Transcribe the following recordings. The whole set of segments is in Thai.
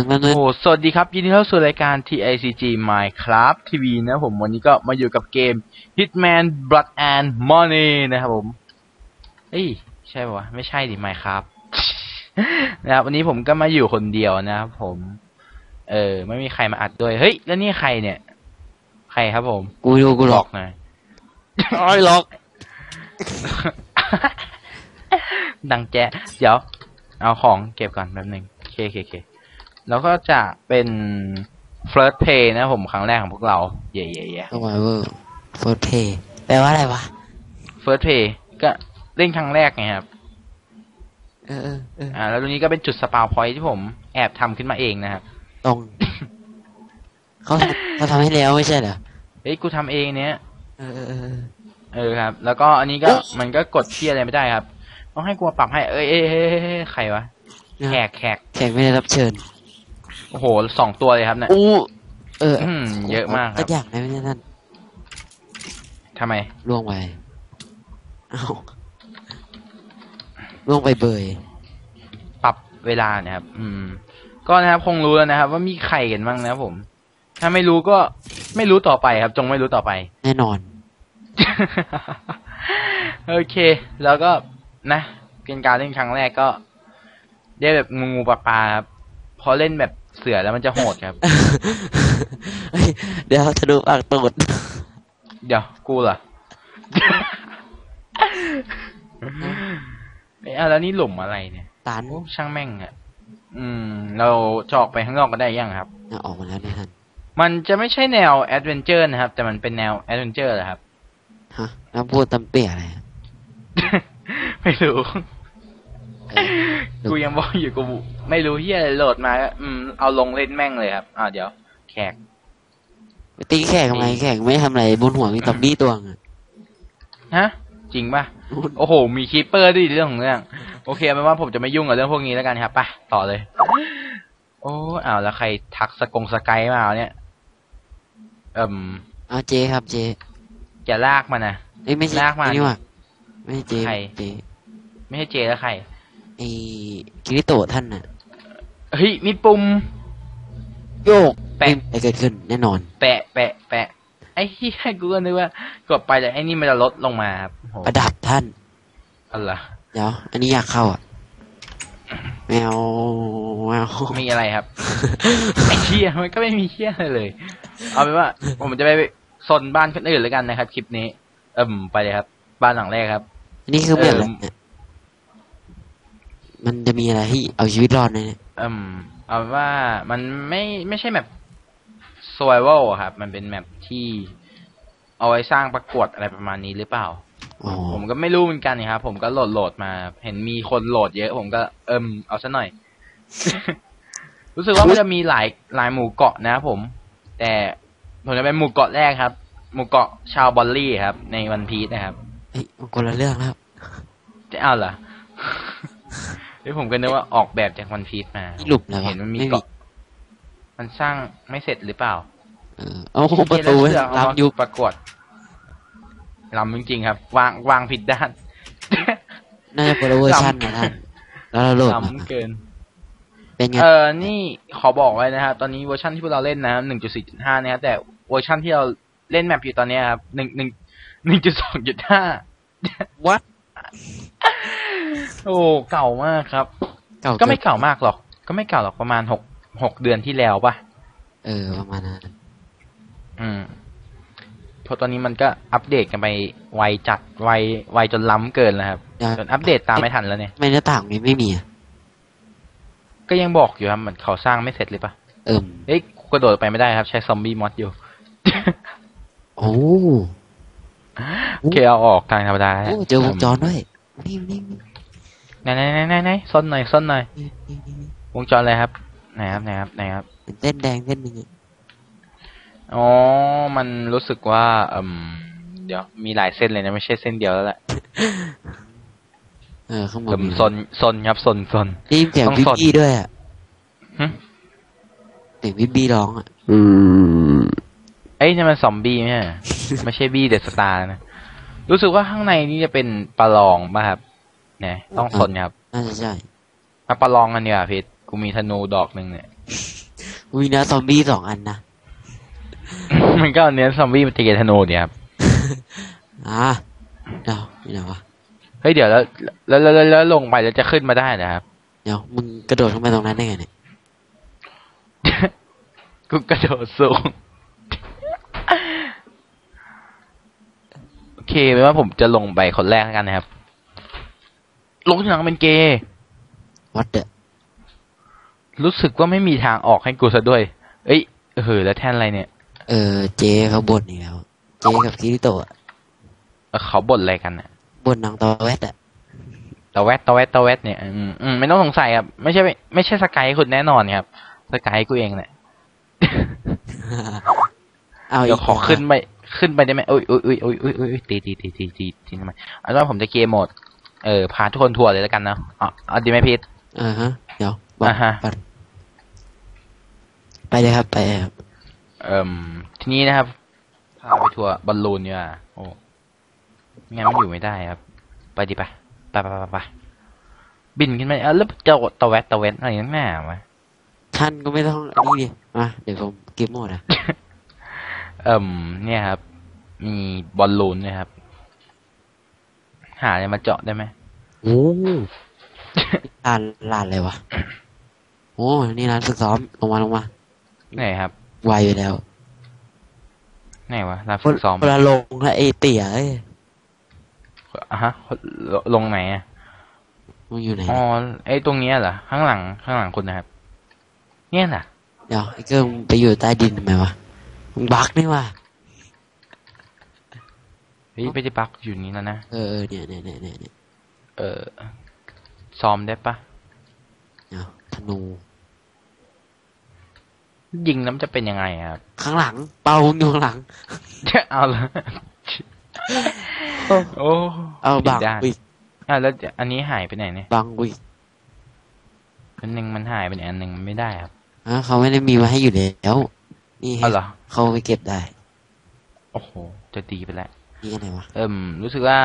นึงแป๊บนึงโอ้สวัสดีครับ ยินดีต้อนรับสู่รายการ TICG Minecraft TV นะผมวันนี้ก็มาอยู่กับเกม Hitman Blood and Money นะครับผม เอ้ย ใช่ปะวะ ไม่ใช่ดิ Minecraft นะครับ วันนี้ผมก็มาอยู่คนเดียวนะครับผม เออ ไม่มีใครมาอัดด้วย เฮ้ย แล้วนี่ใครเนี่ย ใครครับผม กูดูกูหลอกหน่อยอ้อยหลอก ดังแจ๊ะเดี๋ยว เอาของเก็บก่อนแป๊บหนึงโอเคโอเคโอเค แล้วก็จะเป็น first pay นะผมครั้งแรกของพวกเรา เย่เย่เย่ก็มาเวอร์เฟิร์สเพย์แปลว่าอะไรวะ first pay ก็เล่นครั้งแรกไงครับเออเออเอออ่า แล้วตรงนี้ก็เป็นจุดสปาวพอยท์ที่ผมแอบทำขึ้นมาเองนะครับตรงเขาทำเขาทำให้แล้วไม่ใช่เหรอเฮ้ยกูทำเองเนี้ยเออเออเออเออครับ แล้วก็อันนี้ก็มันก็กดเที่ยอะไรไม่ได้ครับ ต้องให้กูมาปรับให้เอ้ยเอ้ยเอ้ยเอ้ยเอ้ยใครวะแขกแขกแขกไม่ได้รับเชิญ โอ้โหสองตัวเลยครับเนี่ยอู้เอออืมเยอะมากครับสักอย่างได้ไหมเนี่ยท่านทำไม ล่วงไปเอ้าล่วงไปเบย ปรับเวลานะครับ อืม ก็นะครับคงรู้แล้วนะครับ ว่ามีใครกันบ้างนะครับผม ถ้าไม่รู้ก็ไม่รู้ต่อไปครับ จงไม่รู้ต่อไป แน่นอน โอเค แล้วก็นะเป็นการเล่นครั้งแรกก็ ได้แบบงูงูปลาปลาครับพอเล่นแบบ เสือแล้วมันจะโหดครับเฮ้ยเดี๋ยวทะลุปากตูดเดี๋ยวกูเหรอเอ้ยอะแล้วนี่หลุมอะไรเนี่ยตันโอ้ช่างแม่งอะอืม เราจะออกไปข้างนอกกันได้ยังครับอะออกมาแล้วเนี่ยท่านมันจะไม่ใช่แนวแอดเวนเจอร์นะครับ แต่มันเป็นแนวแอดเวนเจอร์แหละครับฮะแล้วพูดตำเปี่ยอะไรอะไม่รู้เออ กูยังบอกอยู่กูไม่รู้เฮียอะไรโหลดมาก็อืมเอาลงเล่นแม่งเลยครับอ่าเดี๋ยว แขกไปตีแขกทำไมแขกไม่ทำอะไรบนหัวมีตอมบี้ตัวงอะฮะ จริงป่ะ โอ้โห มีคีปเปอร์ด้วยเรื่องของเรื่อง โอเคเอาเป็นว่าผมจะไม่ยุ่งกับเรื่องพวกนี้แล้วกันครับไปต่อเลย โอ้อ้าวแล้วใครทักสกงสกายมาเอาเนี่ย เอิ่มเอาเจครับเจจะลากมันนะเอ้ยไม่ใช่ลากมาไอ้นี่ว่ะไม่ใช่เจใคร เจไม่ใช่เจแล้วใคร ไอ้กิริโตะท่านน่ะเฮ้ยมีปุ่ม โยกแปะ ไม่เกิดขึ้นแน่นอน แปะแปะแปะไอ้เหี้ยกูก็นึกว่ากดไปแต่ไอ้นี่มันจะลดลงมาครับโอ้โหประดับท่าน อะไรเดี๋ยว อันนี้อยากเข้าอะแมวแมวมีอะไรครับ ไอ้เหี้ยมันก็ไม่มีเหี้ยอะไรเลย เอาเป็นว่า ผมจะไปซนบ้านคนอื่นแล้วกันนะครับ คลิปนี้ เอิ่มไปเลยครับ บ้านหลังแรกครับ อันนี้คือเหมือนเอออะไรเนี่ย มันจะมีอะไรที่เอาชีวิตรอดในเนี่ยเอิ่มเอาเป็นว่ามันไม่ไม่ใช่แมป survival อะครับ มันเป็นแมปที่เอาไว้สร้างประกวดอะไรประมาณนี้หรือเปล่าอ๋อผมก็ไม่รู้เหมือนกันนะครับ ผมก็โหลดโหลดมา เห็นมีคนโหลดเยอะ ผมก็เอิมเอาซะหน่อย รู้สึกว่ามันจะมีหลายหลายหมู่เกาะนะครับผม แต่ผมจะเป็นหมู่เกาะแรกครับ หมู่เกาะชาวบอลลี่ครับ ในวันพีชนะครับเฮ้ยมันคนละเรื่องแล้วจะเอาเหรอ เฮ้ยผมก็นึกว่าออกแบบจากวันพีชมานี่หลุมแล้ววะเห็นมันมีไม่มีเกาะมันสร้างไม่เสร็จหรือเปล่า เออเอาประตูเชื่อเขารับยุบประกวดลำจริงๆครับ วางวางผิดด้านน่าจะคนละเวอร์ชันนะท่านแล้วเราโหลดมาล้ำเกิน เป็นไงเออนี่ขอบอกไว้นะครับตอนนี้เวอร์ชันที่พวกเราเล่นนะหนึ่งจุดสี่จุดห้านะครับแต่เวอร์ชันที่เราเล่นแมปอยู่ตอนเนี้ยครับหนึ่งหนึ่งหนึ่งจุดสองจุดห้าวัด โอ้เก่ามากครับ เก่าก็ไม่เก่ามากหรอก ก็ไม่เก่าหรอกประมาณหกหกเดือนที่แล้วป่ะเออประมาณนั้นอืมเพราะตอนนี้มันก็อัปเดตกันไปไวจัดไวไวจนล้ำเกินแล้วครับเดี๋ยวจนอัปเดตตามไม่ทันแล้วเนี่ยไม่หน้าต่างนี้ไม่มีอะก็ยังบอกอยู่ครับเหมือนเขาสร้างไม่เสร็จเลยป่ะเอิ่มเอ้ยกูกระโดดไปไม่ได้ครับ ใช้ซอมบี้มอดอยู่โอ้โอเคเอาออกทางธรรมดาโอ้เจอวงจรด้วยนี่นี่นี่ ไหนไหนไหนไหนไหนซ่อนหน่อยซ่อนหน่อยนี่นี่นี่วงจรอะไรครับ ไหนครับไหนครับไหนครับ เป็นเส้นแดงเส้นหนึ่งอะอ๋อ มันรู้สึกว่าเอืมเดี๋ยวมีหลายเส้นเลยนะไม่ใช่เส้นเดียวแล้วแหละเออข้างบเอืนมซนซนครับซนซน ได้ยินเสียงต้องบิ๊สด บี้ด้วยอะหึเสียงบิ๊บี้ร้องอะเอ้ยนี่มันซอมบี้ไม่ใช่เหรอ ไม่ใช่บี้เดอะสตาร์นะ รู้สึกว่าข้างในนี่จะเป็นปลาลองป่ะครับ เนี่ย ต้องซนครับน่าจะใช่มาปลาลองกันเนี่ยพิษกูมีธนูดอกหนึ่งเนี่ยมีเนื้อซอมบี้สองอันนะ มันก็เอาเนื้อซอมบี้มาตีกับธนูเนี่ยครับอ่าเดี๋ยวเดี๋ยววะเฮ้ยเดี๋ยวแล้วแล้วแล้วแล้วแล้วลงไปแล้วจะขึ้นมาได้นะครับ เดี๋ยวมึงกระโดดขึ้นไปตรงนั้นได้ไงเนี่ยกูกระโดดสูงโอเคไม่ว่าผมจะลงไปคนแรกแล้วกันนะครับ ลงที่หลังเป็นเกย์วัดเดอะรู้สึกว่าไม่มีทางออกให้กูซะด้วย เอ้ยเออแล้วแท่นอะไรเนี่ย เออ เจ๊เขาบ่นอีกแล้วเจ๊กับคิริโตะอะเออเขาบ่นอะไรกันน่ะบ่นนางตอแวดอะตะแวดตะแวดตะแวดเนี่ยอืมอืมไม่ต้องสงสัยครับไม่ใช่ไม่ใช่สกายคุณแน่นอนครับสกายกูเองแหละเอาเดี๋ยวกขอขึ้นไปขึ้นไปได้ไหมอุ้ยอุ้ยอุ้ยอุ้ยอุ้ยอุ้ยตีตีตีตีตีตีทำไมเอันว่าผมจะเกมโหมด เออพาทุกคนทัวร์เลยแล้วกันเนาะอ๋อเอาดีไหมพีทอ่าฮะ เดี๋ยวบอกอ่าฮะก่อนไปเลยครับไปเลยครับเอ่มทีนี้นะครับพาไปทัวร์บอลลูนเนี่ยโอ้งั้นมันอยู่ไม่ได้ครับ ไปดิไปไปไปไปไปบินขึ้นไปเออแล้วจะตะแวดตะแวดอะไรนั่นแน่วะท่านก็ไม่ต้องอันนี้ดิมาเดี๋ยวผมเก็บหมดอะเอ่มเนี่ยครับ มีบอลลูนนะครับ หาอะไรมาเจาะได้ไหมโอ้ลานลานอะไรวะโอ้นี่ร้านฝึกซ้อมลงมาลงมาไหนครับไวอยู่แล้วไหนวะร้านฝึกซ้อมเวลาลงแล้วไอ้เตี่ยเอ้ยอะฮะลลงไหนอะมันอยู่ไหนอ๋อไอ้ตรงเนี้ยเหรอข้างหลังข้างหลังคุณนะครับ เนี่ยน่ะเดี๋ยวไอ้เกิ้งไปอยู่ใต้ดินทำไมวะมึงบักนี่วะเฮ้ยไปจะปักอยู่นี่แล้วนะ เออเออเนี่ยเนี่ยเนี่ยเนี่ยเนี่ยเออซ้อมได้ปะเดี๋ยวธนู ยิงแล้วมันจะเป็นยังไงอะครับ ข้างหลัง เป่ามึงอยู่ข้างหลัง เอาละโอ้เอาบังได้วิกอะแล้วอันนี้หายไปไหนเนี่ยบังวิกอันหนึ่งมันหายไปไหนอันหนึ่งมันไม่ได้ครับอะเขาไม่ได้มีมาให้อยู่แล้ว นี่เอาเหรอเขาไปเก็บได้ โอ้โห จะดีไปแล้ว นี่อะไรวะเอิ่มรู้สึกว่า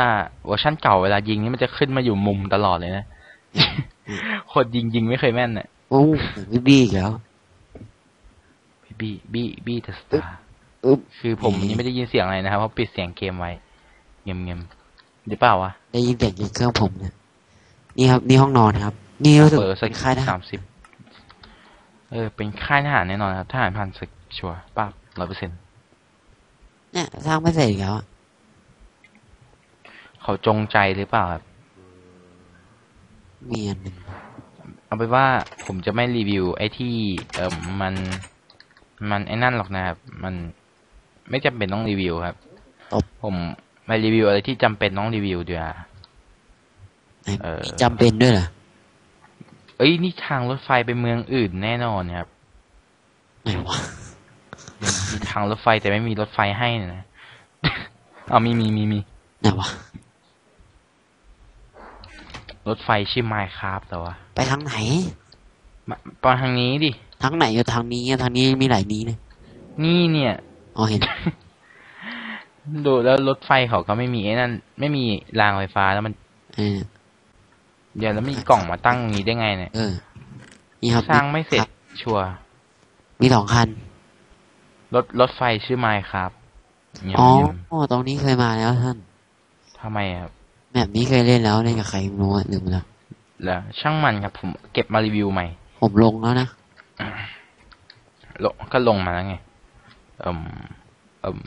เวอร์ชั่นเก่าเวลายิงนี่มันจะขึ้นมาอยู่มุมตลอดเลยนะคนยิงยิงไม่เคยแม่นน่ะโอ้วิบี้อีกแล้วพี่บี้บี้บี้เดอะสตาร์อึ๊บคือผมยังไม่ได้ยินเสียงอะไรนะครับเพราะปิดเสียงเกมไว้เงียบเงียบหรือเปล่าวะได้ยินเสียงจากเครื่องผมเนี่ยนี่ครับ นี่ห้องนอนครับ นี่รู้สึกเปิดสักเป็นค่ายทหาสารมสิบเออ เป็นค่ายทหารแน่นอนครับทหารผ่านศึกชัวร์ป้าร้อยเปอร์เซ็นต์เนี่ยสร้างไม่เสร็จอีกแล้วอะ เขาจงใจหรือเปล่าครับมีอันหนึ่งเอาไปนว่าผมจะไม่รีวิว ไอ้ที่ เอ่อมัน มันไอ้นั่นหรอกนะครับ มันไม่จำเป็นต้องรีวิวครับ ผมไม่รีวิวอะไรที่จำเป็นต้องรีวิวดีกว่าไหนเออจำเป็นด้วยเหรอเอ้ยนี่ทางรถไฟไปเมืองอื่นแน่นอนครับไหนวะมีทางรถไฟแต่ไม่มีรถไฟให้นะเอามีมีมีมีไหนวะ รถไฟชื่อไมค์ครับแต่ว่าไปทางไหนมาไปทางนี้ดิ ทางไหนอยู่ทางนี้อะทางนี้มีหลายนี้เลยนี่เนี่ย อ๋อเห็น ดูแล้วรถไฟเขาก็ไม่มีไอ้นั่น ไม่มีรางไฟฟ้าแล้วมัน เออ เดี๋ยวแล้วมีกล่องมาตั้งอย่างนี้ได้ไงเนี่ย เออ นี่ครับสร้างไม่เสร็จครับชัวร์ มีสองคัน รถรถไฟชื่อไมค์ครับเงียบอ๋อเงียบตรงนี้เคยมาแล้วท่านทำไมครับ แบบนี้เคยเล่นแล้วเล่นกับใครไม่รู้อะลืมแล้วแล้วช่างมันครับผมเก็บมารีวิวใหม่ ผมลงแล้วนะลงก็ลงมาแล้วไงเอ่มเอ่ม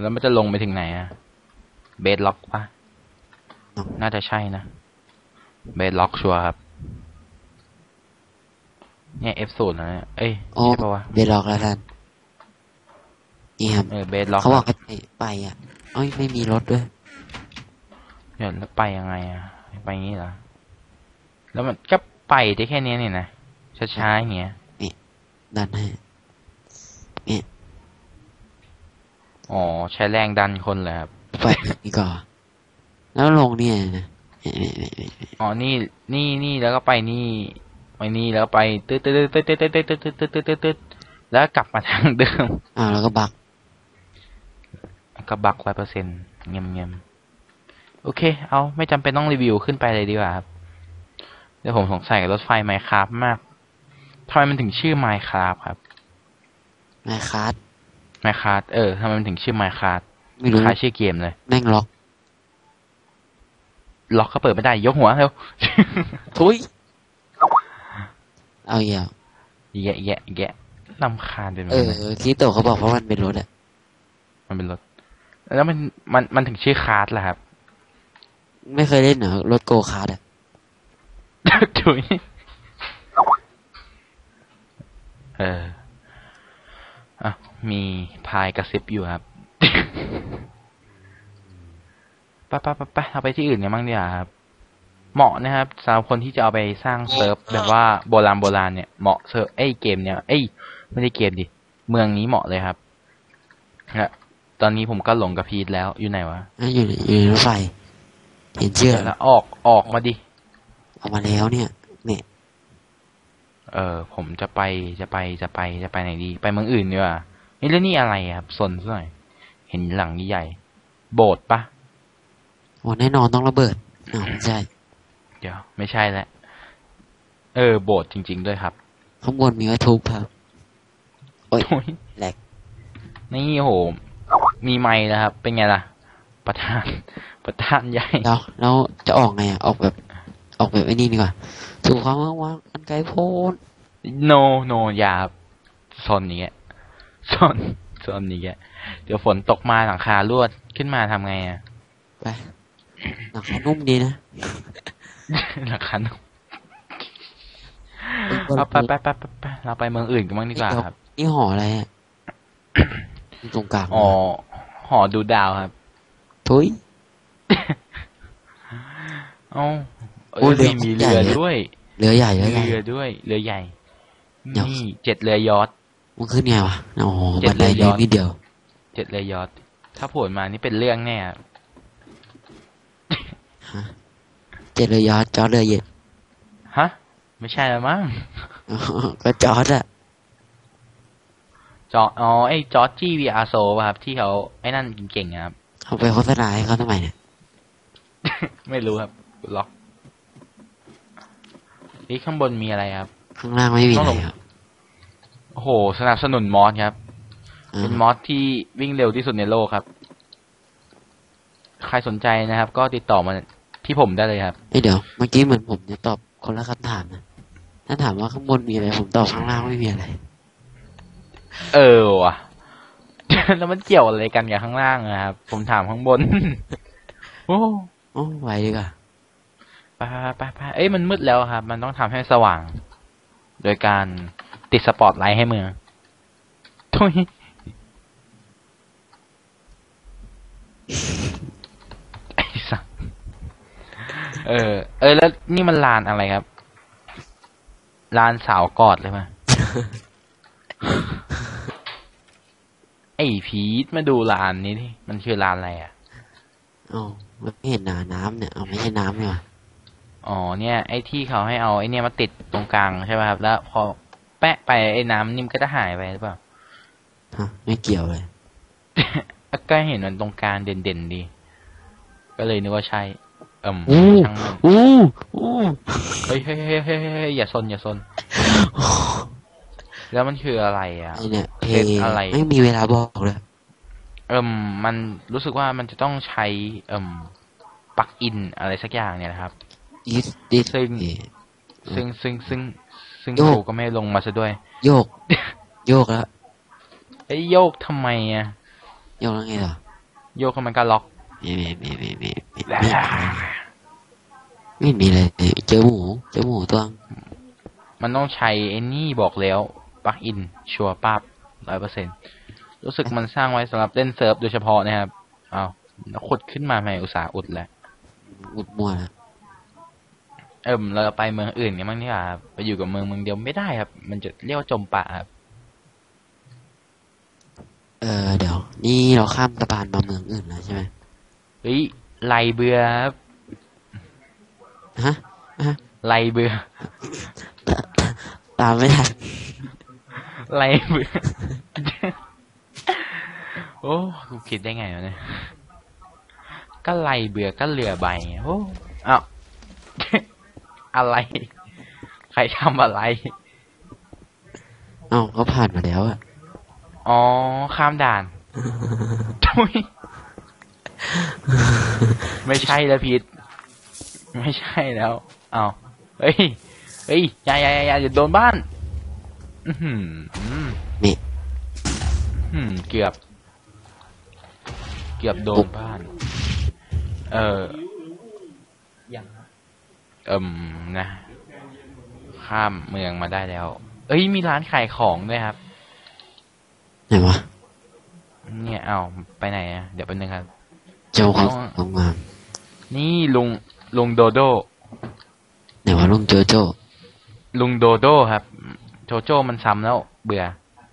แล้วมันจะลงไปถึงไหนอะเบสล็อกปะน้องน่าจะใช่นะเบสล็อกชัวร์ครับ เนี่ย F ศูนย์นะเนี่ยเอ้ยโอ้ใช่ปะวะเบลล็อกแล้วท่านนี่ครับเออเบสล็อกเขาบอกให้ไปไปอะเอ้ยไม่มีรถด้วย เดี๋ยวแล้วไปยังไงอะไปอย่างนี้เหรอ แล้วมันก็ไปได้แค่เนี้ยนี่นะช้าๆอย่างเงี้ยดันให้อ๋อใช้แรงดันคนเลยครับไปนี่ก่อนแล้วลงเนี่ยนะเนี่ยเนี่ยเนี่ยเนี่ยอ๋อนี่นี่นี่แล้วก็ไปนี่ไปนี่แล้วก็ไปตึ๊ดตึ๊ดตึ๊ดตึ๊ดตึ๊ดตึ๊ดตึ๊ดตึ๊ดตึ๊ดตึ๊ดตึ๊ดแล้วกลับมาทางเดิมอ้าวแล้วก็บักก็บักร้อยเปอร์เซ็นต์เงียบเงียบ โอเค เอาไม่จำเป็นต้องรีวิวขึ้นไปเลยดีกว่าครับ เดี๋ยวผมสงสัยกับรถไฟไมค์ครับมากทำไมมันถึงชื่อ Minecraft ครับไมค์คัส Minecraft เออทำไมมันถึงชื่อ Minecraft ไม่รู้คล้ายชื่อเกมเลย แม่งล็อก ล็อกก็เปิดไม่ได้ ยกหัวเร็วทุยเอาอย่าแยะแยะแยะลำคาญเป็นไหมเออคิโตะเขาบอกเพราะมันเป็นรถอะมันเป็นรถ แล้วมันมันมันถึงชื่อคาร์ดล่ะครับ ไม่เคยเล่นเหรอรถโกคาร์ดอะถุยเอออะมีพายกระซิบอยู่ครับไปไปไปไปเราไปที่อื่นกันบ้างดีกว่าครับ เหมาะนะครับสำหรับคนที่จะเอาไปสร้างเซิร์ฟแบบว่าโบราณโบราณเนี่ยเหมาะเซิร์ฟเอ้ยเกมเนี่ยเอ้ยไม่ได้เกมดิเมืองนี้เหมาะเลยครับนะตอนนี้ผมก็หลงกับพีทแล้วอยู่ไหนวะนั่นอยู่ในอยู่ในรถไฟ เห็นเชื่อเดี๋ยวแล้วออกออกมาดิออกมาแล้วเนี่ยเนี่ยเออผมจะไปจะไปจะไปจะไปไหนดี ไปเมืองอื่นดีกว่านี่แล้วนี่อะไรอะครับสนซะหน่อย เห็นหลังใหญ่ๆโบสถ์ปะโอ้แน่นอนต้องระเบิดอ้าวไม่ใช่ เดี๋ยว ไม่ใช่แล้วเออ โบสถ์จริง ๆ ด้วยครับ ข้างบนมีไว้ทุบครับโอ้ยโอ้ยแหลกนี่โห มีไม้แล้วครับ เป็นไงล่ะ ประธาน ประธานใหญ่แล้วแล้วจะออกไงอะออกแบบ ออกแบบไอ้นี่ดีกว่าถูกความว่างๆกันไกลโพ้นโนโนอย่าครับซนอย่างเงี้ยซนซนอย่างเงี้ยเดี๋ยวฝนตกมาหลังคารั่วขึ้นมาทำไงอะไปหนังคานุ่มดีนะหลังคาเอาไปไปไปไปไปเราไปเมืองอื่นกันบ้างดีกว่าครับ นี่หออะไรอะอยู่ตรงกลางอ๋อหอดูดาวครับ ทุยเอ้าเอโอ้อยเรือมีใหญ่เรือเลยด้วย เรือใหญ่เรือใหญ่เรือด้วย เรือใหญ่เดี๋ยวนี่เจ็ดเรือยอทมันขึ้นไงวะโอ้โหเจ็บัดนไดเรือยเล็อกทนิดเดียว เจ็ดเรือยอทถ้าโผล่มานี่เป็นเรื่องแน่ครับเจ็ดเรือยอดจอร์ดเรือเย็นฮะ ไม่ใช่แล้วมั้งอ๋อก็จอร์ดอะจออ๋อไอ้จอร์จี้วีอาร์โซครับ ที่เขาไอ้นั่นเก่งๆอะครับ เขาไปโฆษณาให้เขาทำไมเนี่ย ไม่รู้ครับล็อกนี่ข้างบนมีอะไรครับ ข้างล่างไม่มีต้อะองไรลงครับ โอ้โห สนับสนุนมอสครับอ่าเป็นมอสที่วิ่งเร็วที่สุดในโลกครับ ใครสนใจนะครับ ก็ติดต่อมาที่ผมได้เลยครับเอ้ยเดี๋ยว เมื่อกี้เหมือนผมจะตอบคนละคำถามนะถ้าถามว่าข้างบนมีอะไร ผมตอบข้างล่างไม่มีอะไร เออว่ะ แล้วมันเกี่ยวอะไรกันกับข้างล่างนะครับ ผมถามข้างบน โอ้โอ้ไวดีกว่าไปไปไปไปเอ้ยมันมืดแล้วครับ มันต้องทำให้สว่าง โดยการติดสปอตไลท์ให้เมืองทุยไอ้สัสเออ เออ แล้วนี่มันลานอะไรครับ ลานสาวกอดเลยมั้ย ไอ้พีทมาดูลานนี้ดิมันคือลานอะไรอะเอ้ามันไม่เห็นหนาน้ำเนี่ยเอาไม่ใช่น้ำนี่หว่าอ๋อเนี่ย ไอ้ที่เขาให้เอาไอ้เนี่ยมาติดตรงกลางใช่ไหมครับ แล้วพอแปะไปไอ้น้ำนิ่มนก็จะหายไปหรือเปล่าฮะไม่เกี่ยวเลยก็เห็นมันตรงกลางเด่นๆดี ก็เลยนึกว่าใช่เอิ่มอู้ช่างมันอู้อู้เฮ้ยเฮ้ยเฮ้ยเฮ้ยเฮ้ยอย่าซนอย่าซน แล้วมันคืออะไรอะเนี่ยเพลงอะไรไม่มีเวลาบอกเลยเอิมมันรู้สึกว่ามันจะต้องใช้เอิมปักอินอะไรสักอย่างเนี่ยนะครับดิสซึ่งซึ่งซึ่งซึ่งซึ่งโยกก็ไม่ลงมาซะด้วย โยก โยกแล้วไอ้โยกทำไมอะโยกแล้วไงล่ะโยกมันก็ล็อกไม่ไม่ไม่ไม่ไม่ไม่มีเลยเจอหมูเจอหมูตัวมันต้องใช้ไอ้นี่บอกแล้ว ปลั๊กอิน ชัวร์ปั๊บร้อยเปอร์เซ็นรู้สึกมันสร้างไว้สำหรับเล่นเซิร์ฟโดยเฉพาะนะครับอ้าวแล้วขุดขึ้นมาใหม่อุตสาห์อุดแหละอุดมั่วนะเอิ่มเราไปเมืองอื่นกันบ้างนี่ว่าครับไปอยู่กับเมืองเมืองเดียวไม่ได้ครับ มันจะเรียกว่าจมปะครับเออเดี๋ยว นี่เราข้ามสะพานมาเมืองอื่นแล้วใช่ไหมเฮ้ยไลเบือครับฮะฮะไลเบือตามไม่ทัน ไลเบือโอ้กูคิดได้ไงวะเนี่ยก็ไลเบือก็เรือใบโอ้อ้าวอะไร ใครทำอะไรเอ้าเขาผ่านมาแล้วอะอ๋อ ข้ามด่านทุยไม่ใช่แล้วพีทไม่ใช่แล้ว เอาเฮ้ย เฮ้ย อย่าอย่าอย่าอย่าอย่าโดนบ้าน อือหือนี่ อืมเกือบ เกือบโดนบ้าน เออเอิมนะ ข้ามเมืองมาได้แล้ว เอ้ย มีร้านขายของด้วยครับ ไหนวะเนี่ยเอาไปไหนอะ เดี๋ยวแป๊บนึงครับ เจ้าของโรงงานนี่ลุงลุงโดโดไหนวะลุงโจโจ้ลุงโดโดครับ โจโจมันซ้ำแล้วเบื่อ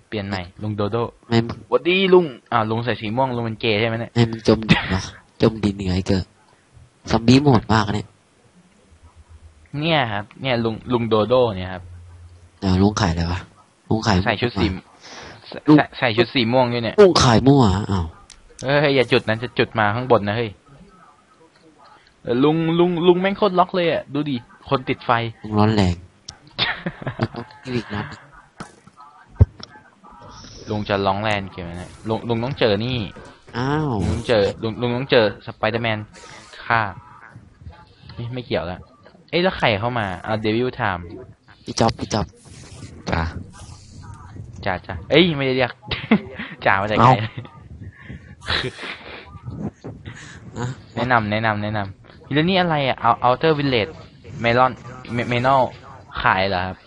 เปลี่ยนใหม่ลุงโดโดไม่มึงหวัดดีลุงอ่าวลุงใส่สีม่วงลุงเป็นเกย์ใช่ไหมเนี่ยไม่มึงจมดินวะจมดินเหนื่อยเกินซอมบี้โหมดมากเนี่ย เนี่ยครับ เนี่ยลุงลุงโดโดเนี่ยครับเดี๋ยวลุงขายอะไรวะลุงขายใส่ชุดสีใส่ลุงใส่ใส่ชุดสีม่วงด้วยเนี่ยลุงขายมั่วอ้าวเฮ้ยอย่าจุดนั้นจะจุดมาข้างบนนะเฮ้ยเออลุงลุงลุงแม่งโคตรล็อกเลยอะดูดิคนติดไฟลุงร้อนแรง อีกนัดลุงจะร้องแลนเกี่ยวไหมเนี่ยลุงลุงต้องเจอนี่อ้าวลุงต้องเจอลุงลุงต้องเจอสไปเดอร์แมนฆ่าไม่ไม่เกี่ยวแล้วเอ้ยแล้วใครเข้ามาอ่าเดวิลไทม์พี่จ๊อบพี่จ๊อบจ้าจ่าจ่าเอ้ยไม่ได้เรียก จ่ามาจากไหนนะแนะนำแนะนำแนะนำแล้วนี่อะไรอะเอาเอาเตอร์วิลเลจเมลอนเมนอลขายเหรอครับ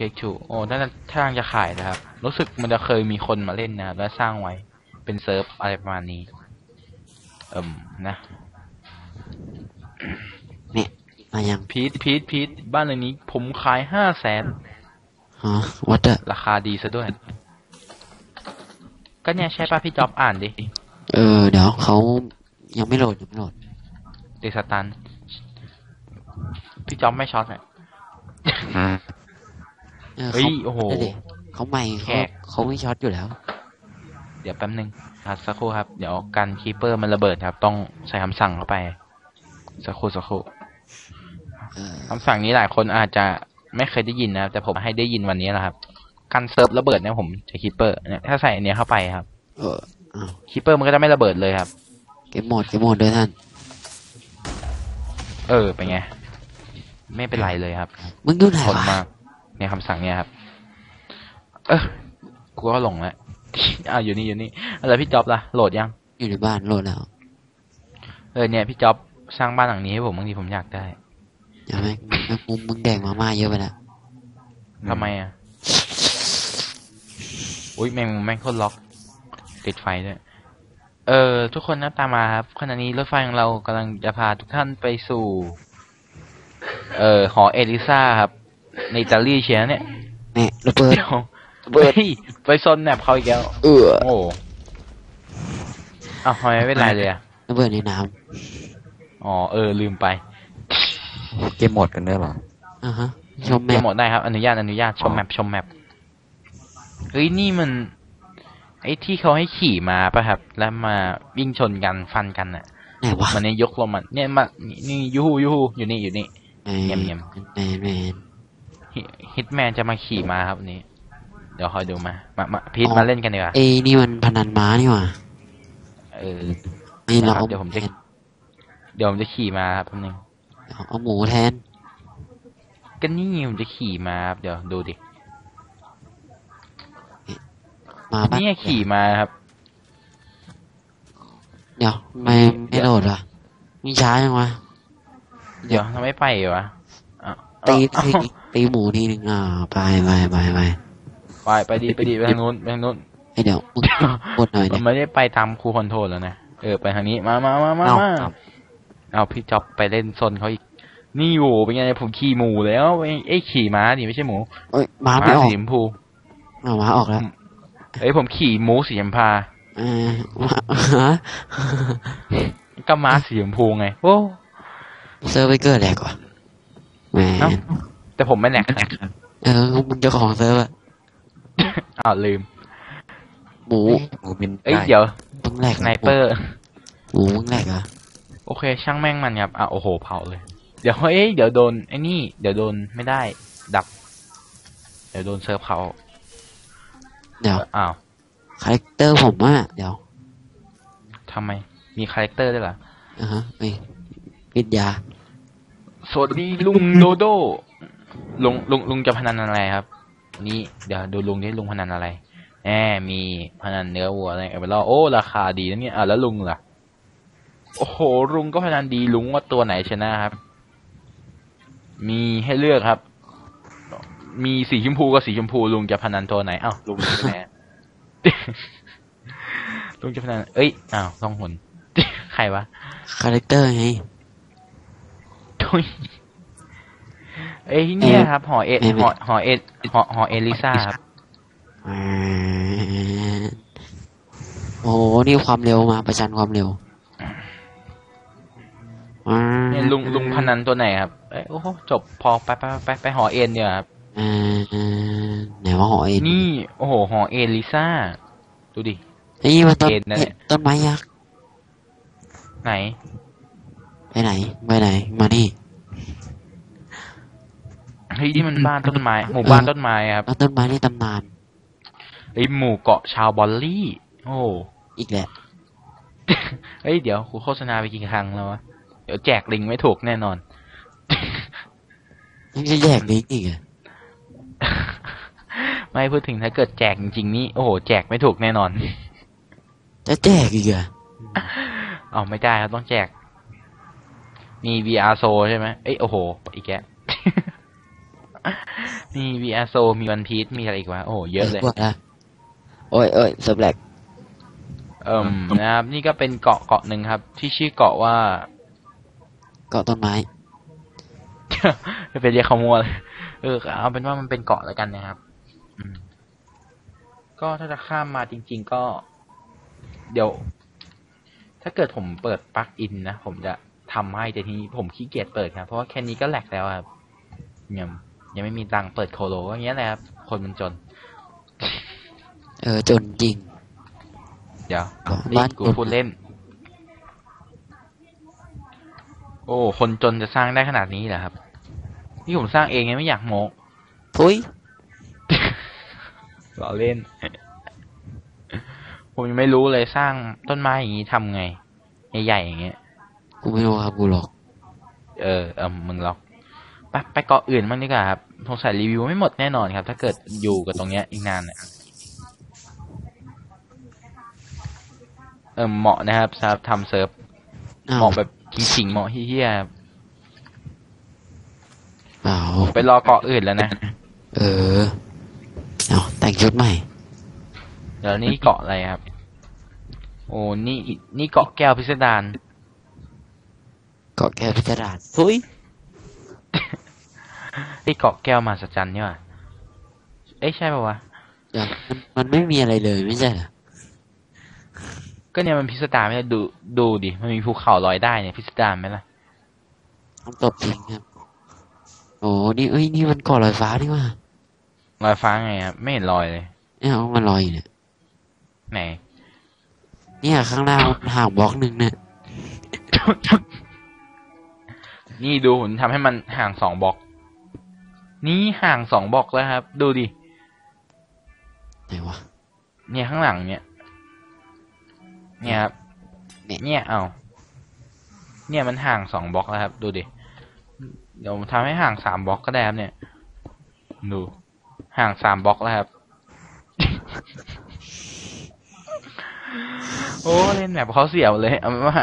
เทคทูโอ้ถ้าถ้าทางจะขายนะครับ รู้สึกมันจะเคยมีคนมาเล่นนะครับแล้วสร้างไว้ เป็นเซิร์ฟอะไรประมาณนี้ เอิ่มนะ เนี่ยมายังพีทพีทพีทบ้านหลังนี้ ผมขายห้าแสนฮะวัดอะราคาดีซะด้วย ก็เนี่ยใช่ป่ะพี่จ๊อบอ่านดิ เออ เดี๋ยวเขายังไม่โหลดยังไม่โหลดเดสตัน พี่จ๊อบไม่ช็อตอะเออเฮ้ยเขาโอ้โหได้ดิเขาใหม่แขเขากเขาไม่ช็อตอยู่แล้ว เดี๋ยวแป๊บนึงครับสักครู่ครับ เดี๋ยวกันคีเปอร์มันระเบิดครับ ต้องใส่คำสั่งเข้าไป สักครู่สักครู่เออคำสั่งนี้หลายคนอาจจะไม่เคยได้ยินนะครับ แต่ผมให้ได้ยินวันนี้แหละครับการเซิร์ฟระเบิดเนี่ยผมใช้คีเปอร์เนี่ยถ้าใส่อันเนี้ยเข้าไปครับ เอออ้าวคีเปอร์มันก็จะไม่ระเบิดเลยครับ เกมโหมดเกมโหมดด้วยท่าน เออเป็นไง ไม่เป็นไรเลยครับ มึงดูไหนทนวะมาก ในคำสั่งเนี่ยครับ เออกูก็หลงแล้ว อ่าอยู่นี่อยู่นี่แล้วพี่จ๊อบล่ะโหลดยัง อยู่ในบ้านโหลดแล้ว เออเนี่ยพี่จ๊อบสร้างบ้านหลังนี้ให้ผมบางทีผมอยากได้เดี๋ยวแม่งแม่งมุมมึงแดงมาม่าเยอะไปแล้วทำไมอะอุ้ยแม่งแม่งโคตรล็อก ติดไฟด้วยเออทุกคนนะตามมาครับขณะนี้รถไฟของเรากำลังจะพาทุกท่านไปสู่ เอ่อหอเอลิซาครับ ในอิตาลีเชียเนี่ยเนี่ยระเบิด เดี๋ยวระเบิด เฮ้ยไปซนแนบเขาอีกแล้ว เออโอ้อ้าวทำไมไม่เป็นไรเลยอะระเบิดในน้อ๋อเออลืมไปเกมหมดกันด้วยเหรอำอ่าฮะชมแม่จะหมดได้ครับ อนุญาตอนุญาตชมแมปชมแมปเฮ้ยนี่มัน ไอ้ที่เขาให้ขี่มาป่ะครับ แล้วมาวิ่งชนกันฟันกันอะไหนวะมันเนี่ยยกลงมาเนี่ยมานี่นี่ยูฮูยูฮูอยู่นี่อยู่นี่ แมเงียนบเงียบ แมนแมน ฮิตแมนจะมาขี่มาครับวันนี้ เดี๋ยวคอยดูมา มามาพีทมาเล่นกันดีกว่าเอ้ยนี่มันพนันม้านี่หว่าเออนี่เราครับเอาเดี๋ยวผมแทจะนเดี๋ยวผมจะขี่มาครับแป๊บนึงเอาหมูแทน ก็นี่ผมจะขี่มาครับเดี๋ยวดูดิ มาปะเนี่ยขี่มาครับ เดี๋ยวไม่ไม่โหลดวะมีช้ายังวะ เดี๋ยวทำไมไปวะอะตีเอ้าตี ตีหมูทีหนึ่งอ่าไปไปไปไปไปไปดีไปดีไปทางนู้นไปทางนู้นไอยเดี๋ยวมึงกดหน่อยมัเดี๋นยวไม่ได้ไปตามครูคอนโทรลแล้วนะเออไปทางนี้มามามามาเอ้ามาเอาพี่จ๊อบไปเล่นซนเขาอีก นี่โหเป็นไงผมขี่หมูแล้วไอ้ไอ้ยขี่ม้าดิไม่ใช่หมูเอ้ยม้าไม่ม้าออกสีชมพูเอาม้าออกแล้วเอ้ยผมขี่หมูสีชมพาเออม้าก็ม้าสีชมพูไงโอ้ เซอร์ฟเวอร์เกอร์แหลกว่ะแหมเอ้า แต่ผมไม่แหลกนะเออมึงเจ้าของเซิร์ฟอะอ้าวลืม หมูหมูบินเอ้ยได้เดี๋ยวมึงแหลกสไนเปอร์หมูมึงแหลกเหรอโอเค ช่างแม่งมันครับอะโอ้โหเผาเลย เดี๋ยวเอ้ยเดี๋ยวโดนไอ้นี่ เดี๋ยวโดนไม่ได้ ดับ เดี๋ยวโดนเซิร์ฟเขาเดี๋ยวอ้าวคาแรคเตอร์ผมอะเดี๋ยวทำไม มีคาแรคเตอร์ด้วยเหรออะฮะไปปิดยาสวัสดีลุงโดโด ลุงลุงลุงจะพนันอะไรครับ นี่เดี๋ยวดูลุงที่ลุงพนันอะไรแหมมีพนันเนื้อวัวอะไรเอาไปล่อโอ้ ราคาดีนะเนี่ยอะแล้วลุงล่ะ โอ้โหลุงก็พนันดีลุงว่าตัวไหนชนะครับ มีให้เลือกครับ มีสีชมพูกับสีชมพูลุงจะพนันตัวไหนอ้าวลุงจะแพ้ลุงจะพนันเอ้ยอ้าวต้องหุนใครวะคาแรคเตอร์ไงทุย เอ้ยเนี่ยครับ หอเอ็ดไม่ไม่หอหอเอ็ดหอหอเอลิซ่าครับอ่าโอ้โหนี่ความเร็วมาประชันความเร็วอ่าเนี่ยลุงลุงพนันตัวไหนครับเอ้ยโอ้โหจบพอไปไปไปไปหอเอ็นเนี่ยครับอ่าไหนว่าหอเอ็นนี่ โอ้โหหอเอลิซ่าดูดินี่มันต้นเอ็นนั่นแหละต้นไม้ยักษ์ไหน ไปไหน ไปไหน มานี่ เฮ้ยนี่มันบ้านต้นไม้หมู่บ้านต้นไม้ครับแล้วต้นไม้นี่ตำนานไอยหมู่เกาะชาวบอลลี่ โอ้อีกแหละเฮ้ยเดี๋ยวกูโฆษณาไปกี่ครั้งแล้ววะเดี๋ยวแจกลิงก์ไม่ถูกแน่นอนยังจะแยกลิงก์อีกเหรอไม่พูดถึงถ้าเกิดแจกจริงๆนี่โอ้โหแจกไม่ถูกแน่นอน จะแจกอีกเหรอเอาไม่ได้ครับต้องแจก มี VR s o ใช่ไหมเอ้ยโอ้โหอีกแกะมี VR s o มีวันพี e มีอะไรอีกวะโอ้โหเยอะเลยพวกนะโอ้ยโอ้ยเซิร์ฟแลกเอิ่มนะครับ นี่ก็เป็นเกาะเกาะหนึ่งครับ ที่ชื่อเกาะว่า เกาะต้นไม้ไม่เป็นเรียกเขามัวเลยเออเอาเป็นว่ามันเป็นเกาะแล้วกันนะครับอืมก็ถ้าจะข้ามมาจริง ๆ ก็ เดี๋ยว ถ้าเกิดผมเปิดปลั๊กอินนะผมจะทำให้แต่ทีนี้ผมขี้เกียจเปิดครับเพราะว่าแค่นี้ก็แหลกแล้วครับยัง ยังไม่มีตังค์เปิดโคโลก็อย่างเงี้ยแหละครับ คนมันจน เออจนจริง เดี๋ยวบ้านนี่บ้านกูจนพูดเล่น โอ้ คนจนจะสร้างได้ขนาดนี้เหรอครับนี่ผมสร้างเองไงไม่อยากโมทุยล้อเล่น ผมยังไม่รู้เลยสร้างต้นไม้อย่างนี้ทำไง ใหญ่ๆอย่างเงี้ย กูไม่รู้ครับกูหรอก เออเออมึงล็อก ไปไปเกาะอื่นบ้างดีกว่าครับสงสัยรีวิวไม่หมดแน่นอนครับ ถ้าเกิดอยู่กับตรงเนี้ยอีกนานเนี่ยเออเหมาะนะครับสำหรับทำเซิร์ฟอ้าวเหมาะแบบขิงๆเหมาะเฮี้ยๆครับเปล่าไปรอเกาะอื่นแล้วนะเออเอาแต่งชุดใหม่ เดี๋ยวนี่เกาะอะไรครับ โอ้นี่นี่เกาะแก้วพิสดาร เกาะแก้วพิจารณาทุย ที่เกาะแก้วมหัศจรรย์นี่หว่าเอ้ยใช่ป่าวะเดี๋ยวมันมันไม่มีอะไรเลยไม่ใช่เหรอก็เนี่ยมันพิสดารไม่ได้ดูดูดิมันมีภูเขาลอยได้เนี่ยพิสดารไหมล่ะต้องตบจริงครับโอ้นี่เอ้ยนี่มันเกาะลอยฟ้านี่ว่าลอยฟ้าไงครับไม่เห็นลอยเลยเนี่ยเอามันลอยอยู่เนี่ยไหนเนี่ยข้างหน้ามันห่างบล็อกหนึ่งเนี่ยนี่ดูผมทำให้มันห่างสองบล็อก นี่ห่างสองบล็อกแล้วครับ ดูดิ ไหนวะ เนี่ยข้างหลังเนี่ย เนี่ยครับ เนี่ย เนี่ยเอาเนี่ยมันห่างสองบล็อกแล้วครับ ดูดิ เดี๋ยวผมทำให้ห่างสามบล็อกก็ได้ครับเนี่ย ดู ห่างสามบล็อกแล้วครับ โอ้เล่นแบบเขาเสียวเลย เอาเป็นว่า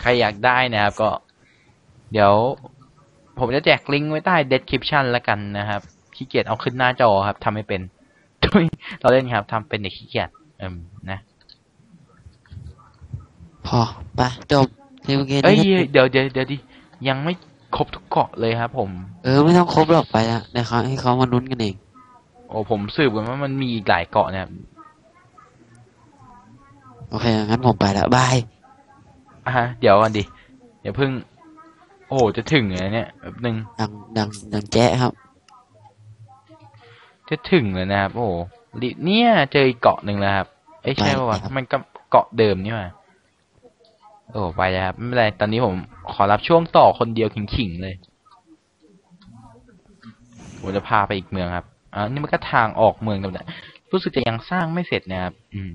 ใครอยากได้นะครับก็ เดี๋ยว ผมจะแจกลิงก์ไว้ใต้ description แล้วกันนะครับขี้เกียจเอาขึ้นหน้าจอครับทำไม่เป็นทุยเราเล่นครับทำเป็นเด็กขี้เกียจเอิมนะ พอไปจบเทวเกมเอ้ยนี้เดี๋ยวเดี๋ยวเดี๋ยวดิยังไม่ครบทุกเกาะเลยครับ ผม เออไม่ต้องครบหรอกไปละเดี๋ยวเขาให้เขามาลุ้นกันเองโอ้ผมสืบกันว่ามันมีอีกหลายเกาะนะครับโอเคงั้นผมไปละบายอะฮะเดี๋ยวกันดิเดี๋ยวเพิ่ง โอ้โหจะถึงเลยเนี่ยแบบหนึ่งดังดังดังแจ๊ะครับ จะถึงเลยนะครับ โอ้โหลิเนี่ยเจออีกเกาะหนึ่งแล้วครับเอ้ยใช่ป่าวะไปครับมันก็เกาะเดิมนี่หว่าโอ้ไปแล้วครับไม่เป็นไรตอนนี้ผมขอรับช่วงต่อคนเดียวขิงๆเลยผมจะพาไปอีกเมืองครับอ่านี่มันก็ทางออกเมืองกันนะรู้สึกจะยังสร้างไม่เสร็จนะครับ อืม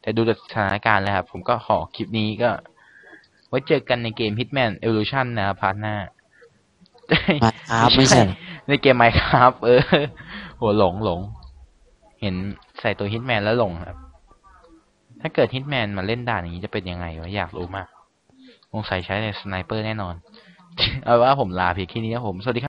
แต่ดูจากสถานการณ์แล้วครับ ผมก็ขอคลิปนี้ก็ ไว้เจอกันในเกม Hitman Evolution นะครับพาร์ทหน้ามาครับไม่ใช่ ในเกม Minecraft เออโหหลงหลง เห็นใส่ตัว Hitman แล้วหลงครับ ถ้าเกิด Hitman มาเล่นด่านอย่างนี้จะเป็นยังไงวะอยากรู้มากสงสัยใช้ในสไนเปอร์แน่นอน เอาว่าผมลาเพียงแค่นี้ครับผม สวัสดีครับ